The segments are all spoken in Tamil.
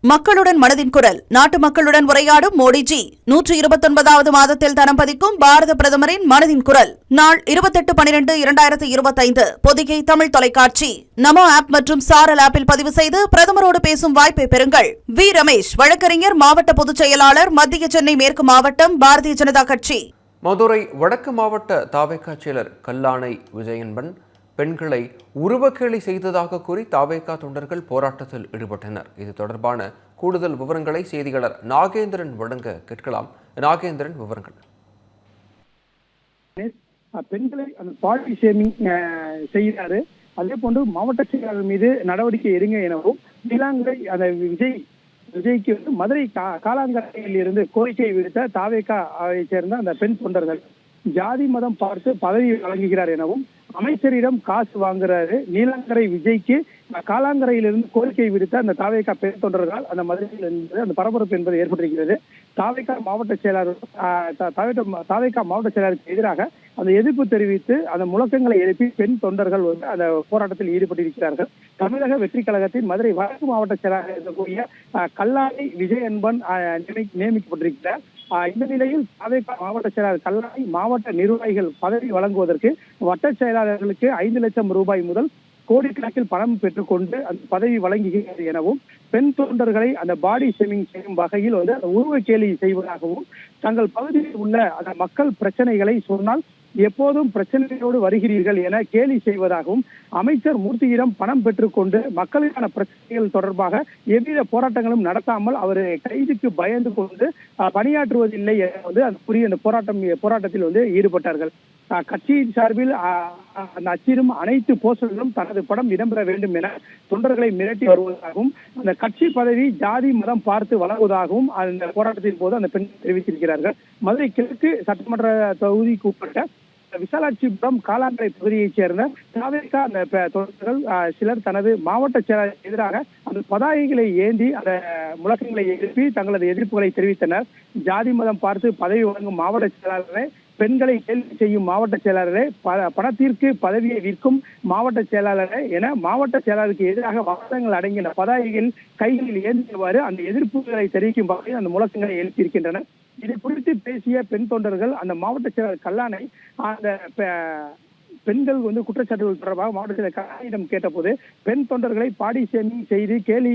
மக்களுடன் மனதின் குரல். நாட்டு மக்களுடன் உரையாடும் மோடிஜி. நூற்று இருபத்தொன்பதாவது மாதத்தில் தரம் பதிக்கும் பாரத பிரதமரின் மனதின் குரல். நாள் இருபத்தெட்டு பனிரெண்டு இரண்டாயிரத்தி இருபத்தைந்து. பொதிகை தமிழ் தொலைக்காட்சி. நமோ ஆப் மற்றும் சாரல் ஆப்பில் பதிவு செய்து பிரதமரோடு பேசும் வாய்ப்பை பெறுங்கள். வி. ரமேஷ் வழக்கறிஞர் மாவட்ட பொதுச் செயலாளர் மத்திய சென்னை மேற்கு மாவட்டம் பாரதிய ஜனதா கட்சி. மதுரை வடக்கு மாவட்ட தாவேக்கா செயலர் கல்லானை விஜயன்பன் பெண்களை உருவக்கேலி செய்ததாக கூறி தாவேக்கா தொண்டர்கள் போராட்டத்தில் ஈடுபட்டனர். இது தொடர்பான கூடுதல் விவரங்களை செய்தியாளர் நாகேந்திரன் வழங்க கேட்கலாம். நாகேந்திரன் விவரங்கள். பெண்களை அந்த பாலிட்டி ஷேமிங் செய்கிறாரு. அதே போன்று மாவட்ட செயலாளர் மீது நடவடிக்கை எடுங்க எனவும் நீலாங்கரை அந்த விஜய் விஜய்க்கு வந்து மதுரை கா- காலாங்கரையில் இருந்து கோரிக்கை விடுத்த தாவேகா சேர்ந்த அந்த பெண் தொண்டர்கள் ஜாதி மதம் பார்த்து பதவி வழங்குகிறார் எனவும் அமைச்சரிடம் காசு வாங்குறாரு. நீலாங்கரை விஜய்க்கு காலாங்கரையிலிருந்து கோரிக்கை விடுத்த அந்த தாவேகா பெண் தொண்டர்கள் அந்த மதுரையில் இருந்து அந்த பரபரப்பு என்பது ஏற்பட்டிருக்கிறது. தாவேகா மாவட்ட செயலாளர் ஆஹ், தாவேகா மாவட்ட செயலாளருக்கு எதிராக அந்த எதிர்ப்பு தெரிவித்து அந்த முழக்கங்களை எழுப்பி பெண் தொண்டர்கள் வந்து அந்த போராட்டத்தில் ஈடுபட்டிருக்கிறார்கள். தமிழக வெற்றி கழகத்தின் மதுரை வடக்கு மாவட்ட செயலாளர் இருக்கக்கூடிய ஆஹ், கல்லாணி விஜயன்பன் ஆஹ், நியமி- நியமிக்கப்பட்டிருக்கிறார். இந்த நிலையில் தாவேகா மாவட்ட செயலாளர் கல்லாய் மாவட்ட நிர்வாகிகள் பதவி வழங்குவதற்கு வட்ட செயலாளர்களுக்கு ஐந்து லட்சம் ரூபாய் முதல் கோடிக்கணக்கில் பணம் பெற்றுக்கொண்டு அந்த பதவி வழங்குகிறது எனவும் பெண் தொண்டர்களை அந்த பாடி ஷேமிங் செய்யும் வகையில் வந்து அந்த உருவ கேலி செய்வதாகவும் தங்கள் பகுதியில் உள்ள அந்த மக்கள் பிரச்சனைகளை சொன்னால் எப்போதும் பிரச்சனையோடு வருகிறீர்கள் என கேலி செய்வதாகவும் அமைச்சர் மூர்த்தியிடம் பணம் பெற்றுக்கொண்டு மக்களுக்கான பிரச்சனைகள் தொடர்பாக எவ்வித போராட்டங்களும் நடத்தாமல் அவர் கைதுக்கு பயந்து கொண்டு அஹ், பணியாற்றுவதில்லை என வந்து அந்த புரிய அந்த போராட்டம் போராட்டத்தில் வந்து ஈடுபட்டார்கள். கட்சியின் சார்பில் அஹ், அந்த அச்சிடும் அனைத்து போஸ்டர்களும் தனது படம் இடம்பெற வேண்டும் என தொண்டர்களை மிரட்டி வருவதாகவும் அந்த கட்சி பதவி ஜாதி மதம் பார்த்து வழங்குவதாகவும் அந்த போராட்டத்தின் போது அந்த பெண் தெரிவித்திருக்கிறார்கள். மதுரை கிழக்கு சட்டமன்ற தொகுதிக்கு உட்பட்ட விசாலாட்சிபுரம் காலாங்கரை பகுதியைச் சேர்ந்த தாவேக்கா அந்த தொண்டர்கள் சிலர் தனது மாவட்ட செயலாளர் எதிராக அந்த பதாகைகளை ஏந்தி அந்த முழக்கங்களை எழுப்பி தங்களது எதிர்ப்புகளை தெரிவித்தனர். ஜாதி மதம் பார்த்து பதவி வழங்கும் மாவட்ட செயலாளரை பெண்களை கேள்வி செய்யும் மாவட்ட செயலாளரே பணத்திற்கு பதவியை விற்கும் மாவட்ட செயலாளரே என மாவட்ட செயலாளருக்கு எதிராக வாதங்கள் அடங்கின பதாகைகள் கைகளில் ஏந்தியவாறு அந்த எதிர்ப்புகளை தெரிவிக்கும் வகையில் அந்த முழக்கங்களை எழுப்பியிருக்கின்றன இது குறித்து பேசிய பெண் தொண்டர்கள் அந்த மாவட்ட செயலாளர் கல்லானை அந்த பெ- பெண்கள் வந்து குற்றச்சாட்டுகள் தொடர்பாக மாவட்ட செயலர் கேட்டபோது பெண் தொண்டர்களை பாடி சேமி செய்து கேலி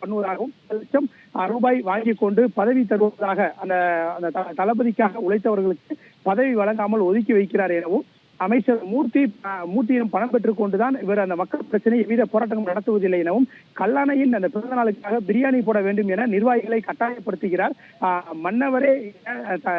பண்ணுவதாகவும் லட்சம் ரூபாய் வாங்கி கொண்டு பதவி தருவதாக அந்த அந்த த- தளபதிக்காக உழைத்தவர்களுக்கு பதவி வழங்காமல் ஒதுக்கி வைக்கிறார் எனவும் அமைச்சர் மூர்த்தி மூர்த்தியிடம் பணம் பெற்றுக் கொண்டுதான் இவர் அந்த மக்கள் பிரச்சனை எவ்வித போராட்டமும் நடத்துவதில்லை எனவும் கல்லாணையின் அந்த பிறந்த நாளுக்காக பிரியாணி போட வேண்டும் என நிர்வாகிகளை கட்டாயப்படுத்துகிறார். ஆஹ், மன்னவரே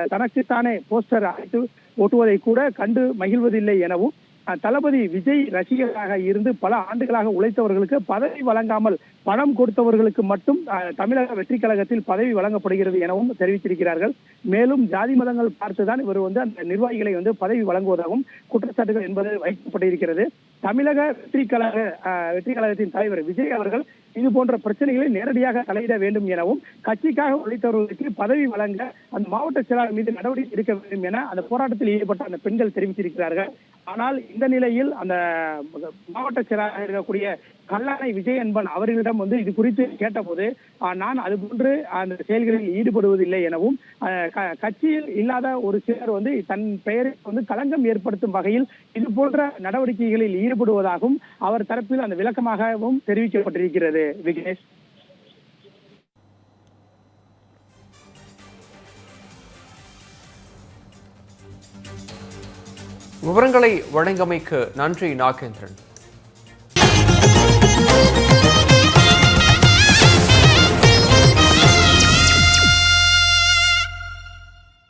தனக்குத்தானே போஸ்டர் அழைத்து ஓட்டுவதை கூட கண்டு மகிழ்வதில்லை எனவும் தளபதி விஜய் ரசிகராக இருந்து பல ஆண்டுகளாக உழைத்தவர்களுக்கு பதவி வழங்காமல் பணம் கொடுத்தவர்களுக்கு மட்டும் தமிழக வெற்றி கழகத்தில் பதவி வழங்கப்படுகிறது எனவும் தெரிவித்திருக்கிறார்கள். மேலும் ஜாதி மதங்கள் பார்த்துதான் இவர் வந்து அந்த நிர்வாகிகளை வந்து பதவி வழங்குவதாகவும் குற்றச்சாட்டுகள் என்பது வைக்கப்பட்டிருக்கிறது. தமிழக வெற்றி கழக அஹ், வெற்றி கழகத்தின் தலைவர் விஜய் அவர்கள் இது போன்ற பிரச்சனைகளை நேரடியாக தலையிட வேண்டும் எனவும் கட்சிக்காக உழைத்தவர்களுக்கு பதவி வழங்க அந்த மாவட்ட செயலாளர் மீது நடவடிக்கை எடுக்க வேண்டும் என அந்த போராட்டத்தில் ஈடுபட்ட அந்த பெண்கள் தெரிவித்திருக்கிறார்கள். ஆனால் இந்த நிலையில் அந்த மாவட்ட செயலாளர் இருக்கக்கூடிய கல்லானை விஜய் அன்பன் அவர்களிடம் வந்து இது குறித்து கேட்டபோது நான் அதுபோன்று அந்த செயல்களில் ஈடுபடுவதில்லை எனவும் கட்சியில் இல்லாத ஒரு சிலர் வந்து தன் பெயரை வந்து களங்கம் ஏற்படுத்தும் வகையில் இது போன்ற நடவடிக்கைகளில் ஈடுபடுவதாகவும் அவர் தரப்பில் அந்த விளக்கமாகவும் தெரிவிக்கப்பட்டிருக்கிறது. விக்னேஷ். விவரங்களை வழங்கமைக்கு நன்றி நாகேந்திரன்.